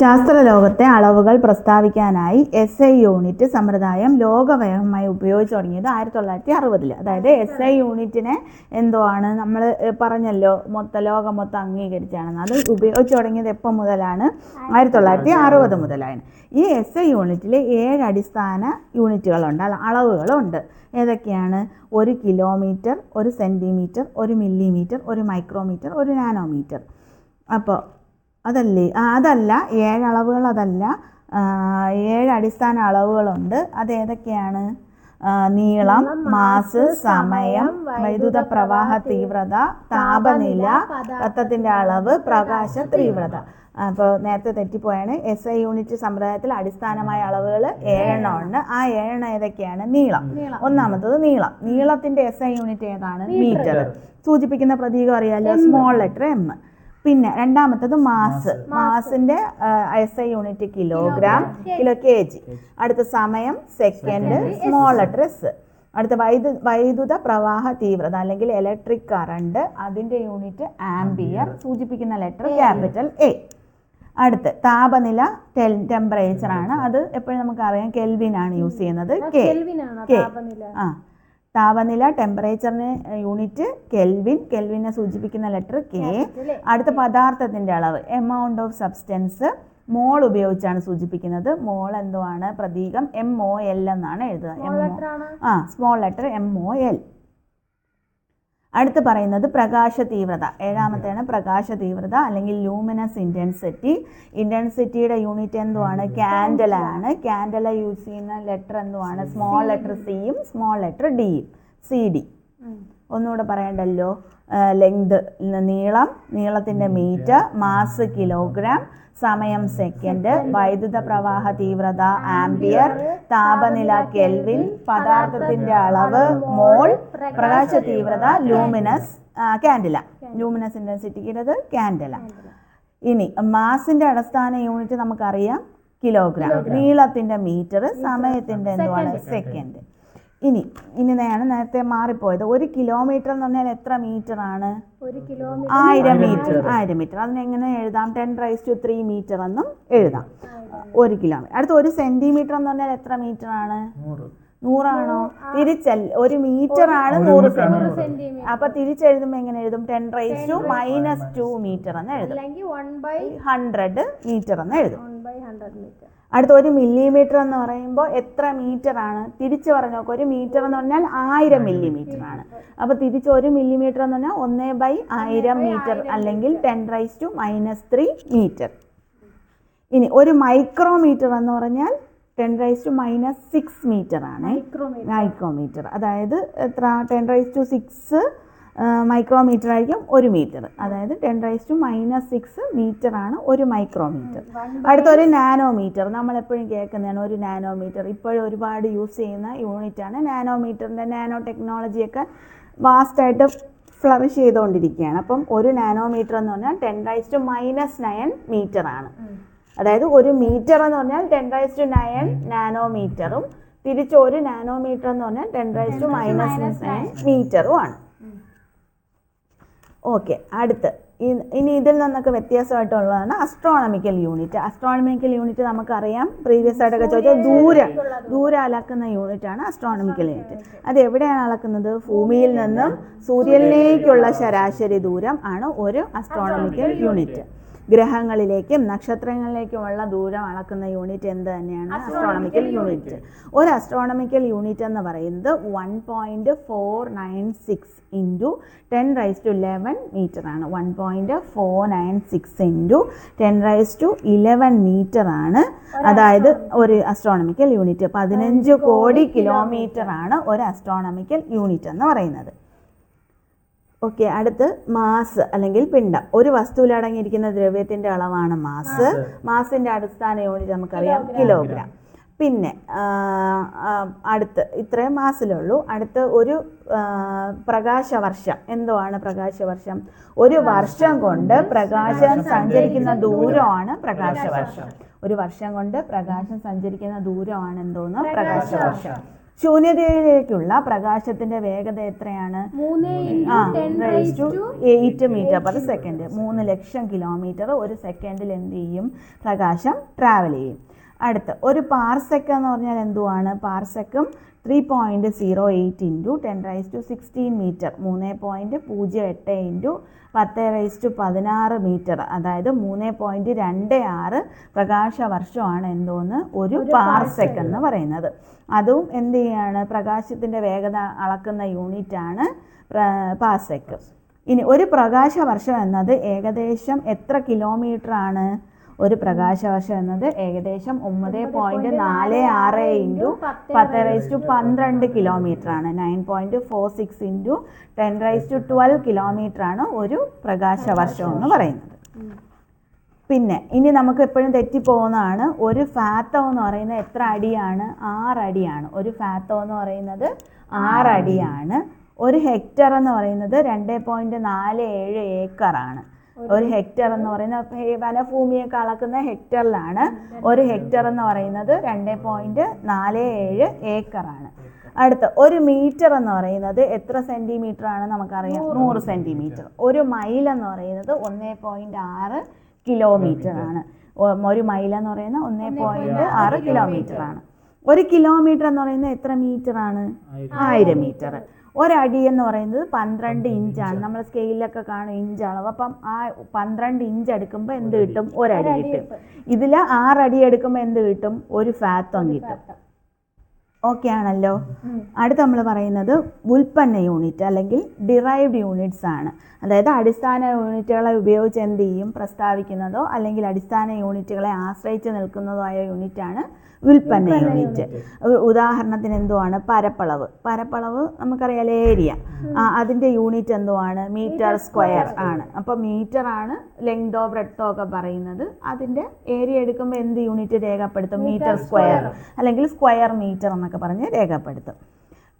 ശാസ്ത്രലോകത്തെ അളവുകൾ പ്രസ്താവിക്കാനായി S I unit സമ്പ്രദായം ലോകവ്യാപകമായി ഉപയോഗിച്ചു തുടങ്ങിയത് ആയിരത്തി തൊള്ളായിരത്തി അറുപതിൽ അതായത് എസ് ഐ യൂണിറ്റിനെ എന്തോ ആണ് നമ്മൾ പറഞ്ഞല്ലോ മൊത്ത ലോകം മൊത്തം അംഗീകരിച്ചാണെന്ന്. അത് ഉപയോഗിച്ചു തുടങ്ങിയത് എപ്പോൾ മുതലാണ്? ആയിരത്തി തൊള്ളായിരത്തി അറുപത് മുതലാണ് ഈ എസ് ഐ യൂണിറ്റിൽ ഏഴ് അടിസ്ഥാന യൂണിറ്റുകളുണ്ട്. അളവുകളുണ്ട്. ഏതൊക്കെയാണ്? ഒരു കിലോമീറ്റർ ഒരു സെന്റിമീറ്റർ ഒരു മില്ലിമീറ്റർ ഒരു മൈക്രോമീറ്റർ ഒരു നാനോമീറ്റർ. അപ്പോൾ അതല്ലേ? ആ, അതല്ല. ഏഴ് അളവുകൾ അതല്ല. ഏഴ് അടിസ്ഥാന അളവുകളുണ്ട്. അത് ഏതൊക്കെയാണ് നീളം മാസ് സമയം വൈദ്യുത പ്രവാഹ തീവ്രത താപനില തത്വത്തിന്റെ അളവ് പ്രകാശ തീവ്രത. അപ്പോൾ നേരത്തെ തെറ്റിപ്പോയാണ്. എസ് ഐ യൂണിറ്റ് സമ്പ്രദായത്തിൽ അടിസ്ഥാനമായ അളവുകൾ ഏഴെണ്ണം ഉണ്ട് ആ ഏഴെണ്ണം ഏതൊക്കെയാണ്? നീളം. ഒന്നാമത്തത് നീളം. നീളത്തിന്റെ എസ് ഐ യൂണിറ്റ് ഏതാണ്? മീറ്റർ. സൂചിപ്പിക്കുന്ന പ്രതീകം അറിയാലോ? സ്മോൾ ലെറ്റർ എം പിന്നെ രണ്ടാമത്തത് mass. മാസിന്റെ S I unit kilogram kilo K G. അടുത്ത സമയം സെക്കൻഡ് സ്മോൾ അഡ്രസ് അടുത്ത വൈദ്യു വൈദ്യുത പ്രവാഹ തീവ്രത അല്ലെങ്കിൽ ഇലക്ട്രിക് കറണ്ട് അതിന്റെ യൂണിറ്റ് ആംബിയർ സൂചിപ്പിക്കുന്ന ലെറ്റർ ക്യാപിറ്റൽ എ അടുത്ത് താപനില ടെൽ ടെമ്പറേച്ചർ ആണ്. അത് എപ്പോഴും നമുക്കറിയാം കെൽവിൻ ആണ് യൂസ് ചെയ്യുന്നത്. കെ. ആണ് കെ. താപനില. ആ. താപനില ടെമ്പറേച്ചറിന് യൂണിറ്റ് കെൽവിൻ കെൽവിനെ സൂചിപ്പിക്കുന്ന ലെറ്റർ കെ അടുത്ത പദാർത്ഥത്തിന്റെ അളവ് എമൗണ്ട് ഓഫ് സബ്സ്റ്റൻസ് മോൾ ഉപയോഗിച്ചാണ് സൂചിപ്പിക്കുന്നത്. മോൾ എന്തുവാണ്? പ്രതീകം എം ഒ എൽ എന്നാണ് എഴുതുക എം ആ small letter M O L അടുത്ത് പറയുന്നത് പ്രകാശ തീവ്രത. ഏഴാമത്തെയാണ് പ്രകാശ തീവ്രത അല്ലെങ്കിൽ ലൂമിനസ് ഇന്റൻസിറ്റി ഇന്റൻസിറ്റിയുടെ യൂണിറ്റ് എന്തുവാണ്? ക്യാൻഡല ആണ്. ക്യാൻഡല യൂസ് ചെയ്യുന്ന ലെറ്റർ എന്തുവാണ്? സ്മോൾ ലെറ്റർ സിയും സ്മോൾ ലെറ്റർ ഡിയും സി ഡി. ഒന്നുകൂടെ പറയണ്ടല്ലോ. ലെങ്ത് നീളം നീളത്തിന്റെ മീറ്റർ മാസ് കിലോഗ്രാം സമയം സെക്കൻഡ് വൈദ്യുത പ്രവാഹ തീവ്രത ആംബിയർ താപനില കെൽവിൻ പദാർത്ഥത്തിന്റെ അളവ് മോൾ പ്രകാശ തീവ്രത ലൂമിനസ് കാൻഡില ലൂമിനസ് ഇന്റൻസിറ്റിക്കുന്നത് കാൻഡില ഇനി മാസിന്റെ അടിസ്ഥാന യൂണിറ്റ് നമുക്കറിയാം കിലോഗ്രാം നീളത്തിന്റെ മീറ്റർ സമയത്തിന്റെ എന്തുവാണ്? സെക്കൻഡ് ഇനി ഇനി നേരത്തെ മാറിപ്പോയത്. ഒരു കിലോമീറ്റർ എന്ന് പറഞ്ഞാൽ എത്ര മീറ്റർ ആണ്? ഒരു കിലോമീറ്റർ ആയിരം മീറ്റർ ആയിരം മീറ്റർ അതിനെങ്ങനെ എഴുതാം? Ten raise to three metre എന്നും എഴുതാം. ഒരു കിലോമീറ്റർ അടുത്ത ഒരു സെന്റിമീറ്റർ എന്ന് പറഞ്ഞാൽ എത്ര മീറ്റർ ആണ്? നൂറാണോ? തിരിച്ചല്ല. ഒരു മീറ്റർ ആണ് നൂറ് സെന്റിമീറ്റർ അപ്പൊ തിരിച്ചെഴുതുമ്പോ എങ്ങനെ എഴുതും? Ten raise to minus two metre എന്ന് എഴുതും. ഹൺഡ്രഡ് മീറ്റർ എന്ന് എഴുതും. അടുത്ത ഒരു മില്ലിമീറ്റർ എന്ന് പറയുമ്പോൾ എത്ര മീറ്റർ ആണ്? തിരിച്ച് പറഞ്ഞു നോക്കുക ഒരു മീറ്റർ എന്ന് പറഞ്ഞാൽ ആയിരം മില്ലിമീറ്റർ ആണ്. അപ്പോൾ തിരിച്ച് ഒരു മില്ലിമീറ്റർ എന്ന് പറഞ്ഞാൽ ഒന്നേ ബൈ ആയിരം മീറ്റർ അല്ലെങ്കിൽ ten raise to minus three metre ഇനി ഒരു മൈക്രോമീറ്റർ എന്ന് പറഞ്ഞാൽ ten raise to minus six metre ആണ്. മൈക്രോമീറ്റർ അതായത് എത്ര? Ten raise to six micrometre ആയിരിക്കും ഒരു മീറ്റർ അതായത് ten raise to minus six metre ആണ് ഒരു മൈക്രോമീറ്റർ അടുത്തൊരു നാനോമീറ്റർ നമ്മൾ എപ്പോഴും കേൾക്കുന്നതാണ് ഒരു നാനോമീറ്റർ ഇപ്പോഴും ഒരുപാട് യൂസ് ചെയ്യുന്ന യൂണിറ്റാണ് നാനോമീറ്ററിന്റെ നാനോ ടെക്നോളജിയൊക്കെ വാസ്റ്റായിട്ട് ഫ്ലറിഷ് ചെയ്തുകൊണ്ടിരിക്കുകയാണ്. അപ്പം ഒരു നാനോമീറ്റർ എന്ന് പറഞ്ഞാൽ ten raise to minus nine metre ആണ്. അതായത് ഒരു മീറ്റർ എന്ന് പറഞ്ഞാൽ ടെൻ റൈസ് ടു നയൻ നാനോമീറ്ററും തിരിച്ച് ഒരു നാനോമീറ്റർ എന്ന് പറഞ്ഞാൽ ten raise to minus nine മീറ്ററും ആണ്. ഓക്കെ അടുത്ത്. ഇനി ഇതിൽ നിന്നൊക്കെ വ്യത്യാസമായിട്ടുള്ളതാണ് അസ്ട്രോണമിക്കൽ യൂണിറ്റ് അസ്ട്രോണമിക്കൽ യൂണിറ്റ് നമുക്കറിയാം. പ്രീവിയസ് ആയിട്ടൊക്കെ ചോദിച്ചാൽ ദൂരം ദൂരം അളക്കുന്ന യൂണിറ്റാണ് ആണ് അസ്ട്രോണമിക്കൽ യൂണിറ്റ് അത് എവിടെയാണ് അളക്കുന്നത്? ഭൂമിയിൽ നിന്നും സൂര്യനിലേക്കുള്ള ശരാശരി ദൂരം ആണ് ഒരു അസ്ട്രോണമിക്കൽ യൂണിറ്റ് ഗ്രഹങ്ങളിലേക്കും നക്ഷത്രങ്ങളിലേക്കുമുള്ള ദൂരം അളക്കുന്ന യൂണിറ്റ് എന്ത് തന്നെയാണ്? അസ്ട്രോണമിക്കൽ യൂണിറ്റ് ഒരു അസ്ട്രോണമിക്കൽ യൂണിറ്റ് എന്ന് പറയുന്നത് one point four nine six into ten raise to eleven metre ആണ്. One point four nine six into ten raise to eleven metre ആണ്. അതായത് ഒരു അസ്ട്രോണമിക്കൽ യൂണിറ്റ് പതിനഞ്ച് കോടി കിലോമീറ്റർ ആണ് ഒരു അസ്ട്രോണമിക്കൽ യൂണിറ്റ് എന്ന് പറയുന്നത്. ഓക്കെ അടുത്ത് മാസ് അല്ലെങ്കിൽ പിണ്ഡം. ഒരു വസ്തുവിൽ അടങ്ങിയിരിക്കുന്ന ദ്രവ്യത്തിന്റെ അളവാണ് മാസ്. മാസിന്റെ അടിസ്ഥാന യൂണിറ്റ് നമുക്കറിയാം കിലോഗ്രാം. പിന്നെ അടുത്ത് ഇത്രയും മാസിലുള്ളൂ. അടുത്ത് ഒരു പ്രകാശവർഷം. എന്തോ ആണ് പ്രകാശവർഷം? ഒരു വർഷം കൊണ്ട് പ്രകാശം സഞ്ചരിക്കുന്ന ദൂരമാണ് പ്രകാശവർഷം. ഒരു വർഷം കൊണ്ട് പ്രകാശം സഞ്ചരിക്കുന്ന ദൂരമാണ് എന്തോന്ന്? പ്രകാശവർഷം. ശൂന്യതയിലേക്കുള്ള പ്രകാശത്തിന്റെ വേഗത എത്രയാണ്? എയ്റ്റ് മീറ്റർ പെർ സെക്കൻഡ് മൂന്ന് ലക്ഷം കിലോമീറ്റർ ഒരു സെക്കൻഡിൽ എന്ത് ചെയ്യും? പ്രകാശം ട്രാവൽ ചെയ്യും. അടുത്ത്. ഒരു പാർസെക്ക് എന്ന് പറഞ്ഞാൽ എന്തുവാണ്? പാർസെക്കും three point zero eight into ten raise to sixteen metre മൂന്ന് പോയിന്റ് പൂജ്യം എട്ട് ഇന്റു പത്ത് റൈസ് ടു പതിനാറ് മീറ്റർ അതായത് മൂന്ന് പോയിന്റ് രണ്ട് ആറ് പ്രകാശ വർഷമാണ് എന്തോന്ന്? ഒരു പാർസെക്ക് എന്ന് പറയുന്നത്. അതും എന്ത് ചെയ്യാണ്? പ്രകാശത്തിന്റെ വേഗത അളക്കുന്ന യൂണിറ്റാണ് പാർസെക്ക്. ഇനി ഒരു പ്രകാശ വർഷം എന്നത് ഏകദേശം എത്ര കിലോമീറ്റർ ആണ്? ഒരു പ്രകാശവർഷം എന്നത് ഏകദേശം ഒമ്പത് പോയിന്റ് നാല് ആറ് ഇന്റു പത്ത് റൈസ് ടു പന്ത്രണ്ട് കിലോമീറ്റർ ആണ്. Nine point four six into ten raise to twelve kilometre ആണ് ഒരു പ്രകാശവർഷം എന്ന് പറയുന്നത്. പിന്നെ ഇനി നമുക്ക് എപ്പോഴും തെറ്റിപ്പോകുന്നതാണ് ഒരു ഫാത്തോ എന്ന് പറയുന്നത് എത്ര അടിയാണ്? ആറടിയാണ് ഒരു ഫാത്തോ എന്ന് പറയുന്നത് ആറടിയാണ് ഒരു ഹെക്ടർ എന്ന് പറയുന്നത് രണ്ട് പോയിന്റ് നാല് ഏഴ് ഏക്കറാണ്. ഒരു ഹെക്ടർ എന്ന് പറയുന്നത് ഹെ- വനഭൂമിയൊക്കെ അളക്കുന്ന ഹെക്ടറിലാണ്. ഒരു ഹെക്ടർ എന്ന് പറയുന്നത് രണ്ട് പോയിന്റ് നാല് ഏഴ് ഏക്കറാണ്. അടുത്ത ഒരു മീറ്റർ എന്ന് പറയുന്നത് എത്ര സെന്റിമീറ്റർ ആണ് നമുക്കറിയാം? നൂറ്. സെന്റിമീറ്റർ. ഒരു മൈൽ എന്ന് പറയുന്നത് ഒന്നേ പോയിന്റ് ആറ് കിലോമീറ്റർ ആണ്. ഒരു മൈൽ എന്ന് പറയുന്നത് ഒന്നേ പോയിന്റ് ആറ് കിലോമീറ്റർ. ആണ്. ഒരു കിലോമീറ്റർ എന്ന് പറയുന്നത് എത്ര മീറ്റർ ആണ്? ആയിരം മീറ്റർ. ഒരടി എന്ന് പറയുന്നത് പന്ത്രണ്ട് ഇഞ്ചാണ്. നമ്മൾ സ്കെയിലൊക്കെ കാണും ഇഞ്ച് അളവ് അപ്പം ആ പന്ത്രണ്ട് ഇഞ്ച് എടുക്കുമ്പോൾ എന്ത് കിട്ടും? ഒരടി കിട്ടും. ഇതിൽ ആറടി എടുക്കുമ്പോൾ എന്ത് കിട്ടും? ഒരു ഫാത്തം കിട്ടും. ഓക്കെ ആണല്ലോ. അടുത്ത് നമ്മൾ പറയുന്നത് ഉൽപ്പന്ന യൂണിറ്റ് അല്ലെങ്കിൽ ഡിറൈവ്ഡ് യൂണിറ്റ്സ് ആണ്. അതായത് അടിസ്ഥാന യൂണിറ്റുകളെ ഉപയോഗിച്ച് എന്ത് ചെയ്യും? പ്രസ്താവിക്കുന്നതോ അല്ലെങ്കിൽ അടിസ്ഥാന യൂണിറ്റുകളെ ആശ്രയിച്ച് നിൽക്കുന്നതോ ആയ യൂണിറ്റാണ് ഉൽപ്പന്ന യൂണിറ്റ് ഉദാഹരണത്തിന് എന്തുവാണ്? പരപ്പളവ്. പരപ്പളവ് നമുക്കറിയാലോ ഏരിയ അതിന്റെ യൂണിറ്റ് എന്തുവാണ്? മീറ്റർ സ്ക്വയർ ആണ്. അപ്പോൾ മീറ്റർ ആണ് ലെങ്തോ ബ്രെഡ്തോ ഒക്കെ പറയുന്നത്. അതിന്റെ ഏരിയ എടുക്കുമ്പോൾ എന്ത് യൂണിറ്റ് രേഖപ്പെടുത്തും? മീറ്റർ സ്ക്വയർ അല്ലെങ്കിൽ സ്ക്വയർ മീറ്റർ എന്നൊക്കെ പറഞ്ഞ് രേഖപ്പെടുത്തും.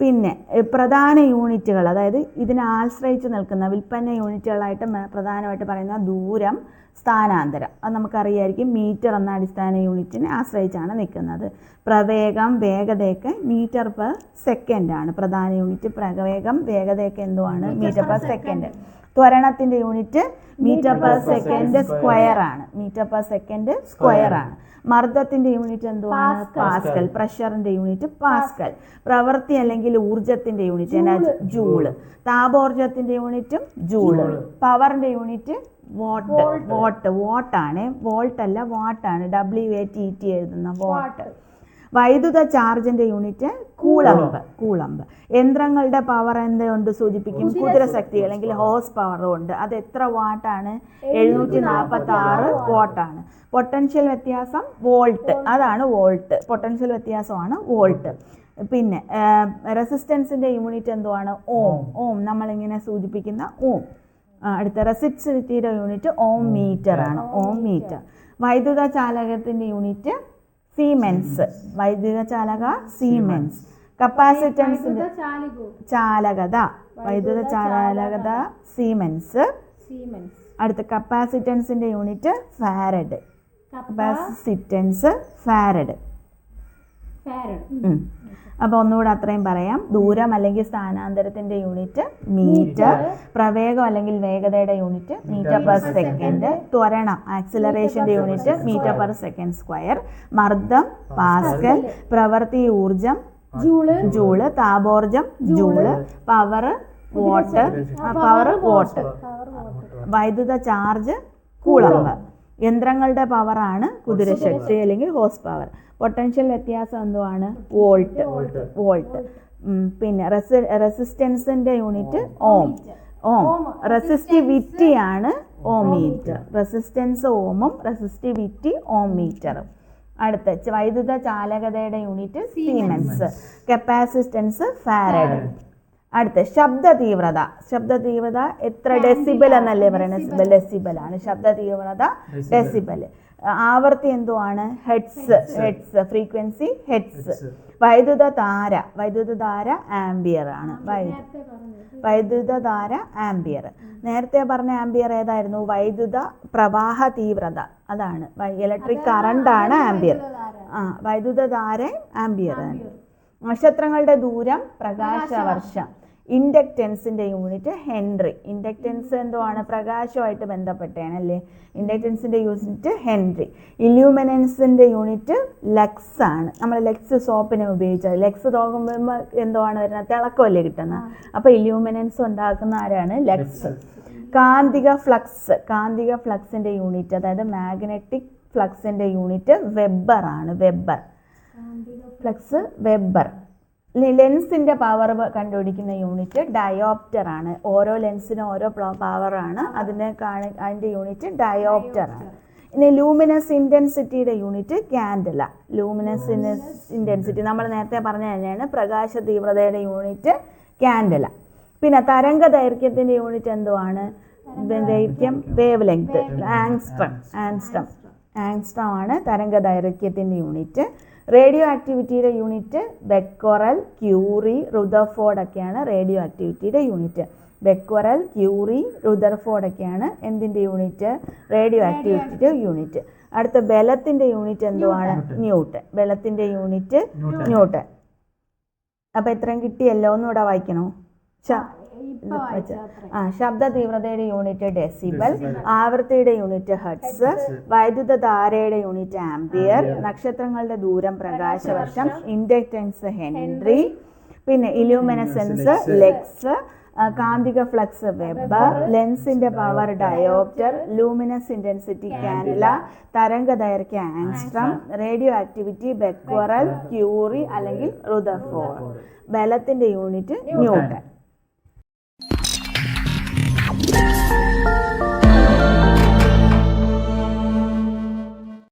പിന്നെ പ്രധാന യൂണിറ്റുകൾ അതായത് ഇതിനെ ആശ്രയിച്ച് നിൽക്കുന്ന വിൽപ്പന യൂണിറ്റുകളായിട്ട് പ്രധാനമായിട്ട് പറയുന്ന ദൂരം സ്ഥാനാന്തരം. അത് നമുക്കറിയായിരിക്കും മീറ്റർ എന്ന അടിസ്ഥാന യൂണിറ്റിനെ ആശ്രയിച്ചാണ് നിൽക്കുന്നത്. പ്രവേഗം വേഗതയൊക്കെ മീറ്റർ പെർ സെക്കൻഡ് ആണ്. പ്രധാന യൂണിറ്റ് പ്രവേഗം വേഗതയൊക്കെ എന്തുവാണ്? Metre per second ത്വരണത്തിന്റെ unit metre per second square ആണ്. മീറ്റർ പെർ സെക്കൻഡ് സ്ക്വയർ ആണ്. മർദ്ദത്തിന്റെ യൂണിറ്റ് എന്തുവാണ്? പാസ്കൽ പ്രഷറിന്റെ യൂണിറ്റ് പാസ്കൽ പ്രവൃത്തി അല്ലെങ്കിൽ ഊർജത്തിന്റെ യൂണിറ്റ് ജൂൾ. താപോർജത്തിന്റെ യൂണിറ്റും ജൂൾ. പവറിന്റെ യൂണിറ്റ് വോട്ട് വോട്ട് വോട്ടാണ് വോൾട്ട് അല്ല വാട്ടാണ് ഡബ്ല്യു എ ടി ടി എഴുതുന്ന വാട്ട് വൈദ്യുത ചാർജിന്റെ യൂണിറ്റ് കൂളമ്പ്. കൂളമ്പ്. യന്ത്രങ്ങളുടെ പവർ എന്തുകൊണ്ട് സൂചിപ്പിക്കും? കുതിരശക്തി അല്ലെങ്കിൽ ഹോസ് പവറും ഉണ്ട്. അത് എത്ര വാട്ടാണ് എഴുന്നൂറ്റി നാൽപ്പത്തി ആറ് വാട്ടാണ് പൊട്ടൻഷ്യൽ വ്യത്യാസം വോൾട്ട് അതാണ് വോൾട്ട് പൊട്ടൻഷ്യൽ വ്യത്യാസമാണ് വോൾട്ട് പിന്നെ റെസിസ്റ്റൻസിന്റെ യൂണിറ്റ് എന്തുവാണ്? ഓം. ഓം. നമ്മളിങ്ങനെ സൂചിപ്പിക്കുന്ന ഓം. അടുത്ത റെസിസ്റ്റിവിറ്റിയുടെ യൂണിറ്റ് ഓം മീറ്റർ ആണ്. Ohm metre. വൈദ്യുത ചാലകത്തിന്റെ യൂണിറ്റ് സീമെൻസ്. വൈദ്യുത ചാലക സീമെൻസ്. കപ്പാസിറ്റൻസിന്റെ ചാലികു? ചാലകത. വൈദ്യുത ചാലകത സീമെൻസ്. സീമെൻസ്. അടുത്ത കപ്പാസിറ്റൻസിന്റെ യൂണിറ്റ് ഫാരഡ്. Capacitance farad. അപ്പോൾ ഒന്നുകൂടെ അത്രയും പറയാം. ദൂരം അല്ലെങ്കിൽ സ്ഥാനാന്തരത്തിന്റെ യൂണിറ്റ് മീറ്റർ പ്രവേഗം അല്ലെങ്കിൽ വേഗതയുടെ യൂണിറ്റ് മീറ്റർ പെർ സെക്കൻഡ് ത്വരണം ആക്സിലറേഷന്റെ unit metre per second square മർദ്ദം പാസ്കൽ പ്രവൃത്തി ഊർജം joule. Joule താപോർജം joule. Power watt power watt. വൈദ്യുത ചാർജ് കൂളമ്പ്. യന്ത്രങ്ങളുടെ പവറാണ് കുതിരശക്തി അല്ലെങ്കിൽ ഹോസ് പവർ പൊട്ടൻഷ്യൽ വ്യത്യാസം എന്തുവാണ്? വോൾട്ട് വോൾട്ട് പിന്നെ റെസി റെസിസ്റ്റൻസിന്റെ യൂണിറ്റ് ഓം ഓം റെസിസ്റ്റിവിറ്റി ആണ് ഓമീറ്റർ റെസിസ്റ്റൻസ് ഓമും റെസിസ്റ്റിവിറ്റി ഓമീറ്ററും മീറ്ററും അടുത്ത വൈദ്യുത ചാലകതയുടെ യൂണിറ്റ് സീമെൻസ് കപ്പാസിറ്റൻസ് ഫാരഡ് അടുത്ത ശബ്ദ തീവ്രത. ശബ്ദ തീവ്രത എത്ര ഡെസിബൽ എന്നല്ലേ പറയുന്നത് ഡെസിബൽ ആണ്. ശബ്ദ തീവ്രത ഡെസിബൽ ആവർത്തി എന്തുവാണ്? ഹെഡ്സ് ഹെഡ്സ് ഫ്രീക്വൻസി ഹെഡ്സ് വൈദ്യുത ധാര വൈദ്യുത ധാര ആംബിയർ ആണ്. വൈദ്യുത നേരത്തെ വൈദ്യുതധാര ആംബിയർ. നേരത്തെ പറഞ്ഞ ആംബിയർ ഏതായിരുന്നു? വൈദ്യുത പ്രവാഹ തീവ്രത. അതാണ്. ഇലക്ട്രിക് കറണ്ട് ആണ് ആംബിയർ. ആ വൈദ്യുതധാര ആംബിയർ ആണ്. നക്ഷത്രങ്ങളുടെ ദൂരം പ്രകാശവർഷം ഇൻഡക്റ്റൻസിന്റെ യൂണിറ്റ് ഹെൻറി. ഇൻഡക്റ്റൻസ് എന്തോ ആണ് പ്രകാശമായിട്ട് ബന്ധപ്പെട്ടാണ് അല്ലേ ഇൻഡക്റ്റൻസിന്റെ യൂണിറ്റ് ഹെൻറി. ഇല്യൂമിനൻസിന്റെ യൂണിറ്റ് ലക്സ് ആണ്. നമ്മൾ ലെക്സ് സോപ്പിനെ ഉപയോഗിച്ചത് ലെക്സ് തോകുമ്പോൾ ആണ് വരുന്നത്? തിളക്കമല്ലേ കിട്ടുന്നത്? അപ്പോൾ ഇല്യൂമിനൻസ് ഉണ്ടാക്കുന്ന ആരാണ്? ലക്സ്. കാന്തിക ഫ്ലക്സ്. കാന്തിക ഫ്ലക്സിന്റെ യൂണിറ്റ് അതായത് മാഗ്നറ്റിക് ഫ്ലക്സിന്റെ യൂണിറ്റ് വെബർ ആണ്. വെബർ. Flux weber. ലെൻസിന്റെ പവർ കണ്ടുപിടിക്കുന്ന യൂണിറ്റ് ഡയോപ്റ്റർ ആണ്. ഓരോ ലെൻസിനും ഓരോ പവറാണ് അതിനെ കാണി അതിന്റെ യൂണിറ്റ് ഡയോപ്റ്റർ ആണ്. ഇനി ലൂമിനസ് ഇന്റൻസിറ്റിയുടെ യൂണിറ്റ് ക്യാൻഡല ലൂമിനസ് ഇന്റൻസിറ്റി നമ്മൾ നേരത്തെ പറഞ്ഞ തന്നെയാണ് പ്രകാശ തീവ്രതയുടെ യൂണിറ്റ് ക്യാൻഡല പിന്നെ തരംഗ ദൈർഘ്യത്തിന്റെ യൂണിറ്റ് എന്തുവാണ്? ദൈർഘ്യം wave length angstrom angstrom angstrom ആണ് തരംഗ ദൈർഘ്യത്തിന്റെ യൂണിറ്റ് റേഡിയോ ആക്ടിവിറ്റിയുടെ യൂണിറ്റ് ബെക്കോറൽ ക്യൂറി റുദർഫോർഡ് ഒക്കെയാണ് റേഡിയോ ആക്ടിവിറ്റിയുടെ യൂണിറ്റ് ബെക്കോറൽ ക്യൂറി റുദർഫോർഡ് ഒക്കെയാണ് എന്തിന്റെ യൂണിറ്റ് റേഡിയോ ആക്ടിവിറ്റിയുടെ യൂണിറ്റ് അടുത്ത ബലത്തിന്റെ യൂണിറ്റ് എന്തുവാണ്? ന്യൂട്ടൺ. ബലത്തിന്റെ യൂണിറ്റ് ന്യൂട്ടൺ. അപ്പോൾ എത്രയും കിട്ടിയല്ലോ? ഒന്നുകൂടെ വായിക്കണോ? ആ ശബ്ദ തീവ്രതയുടെ യൂണിറ്റ് ഡെസിബൽ ആവൃത്തിയുടെ യൂണിറ്റ് ഹെഡ്സ് വൈദ്യുതധാരയുടെ യൂണിറ്റ് ആംപിയർ നക്ഷത്രങ്ങളുടെ ദൂരം പ്രകാശവർഷം ഇൻഡക്റ്റൻസ് ഹെൻറി പിന്നെ ഇലൂമിനസെൻസ് ലെക്സ് കാന്തിക ഫ്ലക്സ് വെബ് ലെൻസിന്റെ power dioptre luminous intensity candela തരംഗ ദൈർഘ്യ angstrom radio activity becquerel curie അല്ലെങ്കിൽ റുദർഫോർ ബലത്തിന്റെ യൂണിറ്റ് ന്യൂട്ടൺ.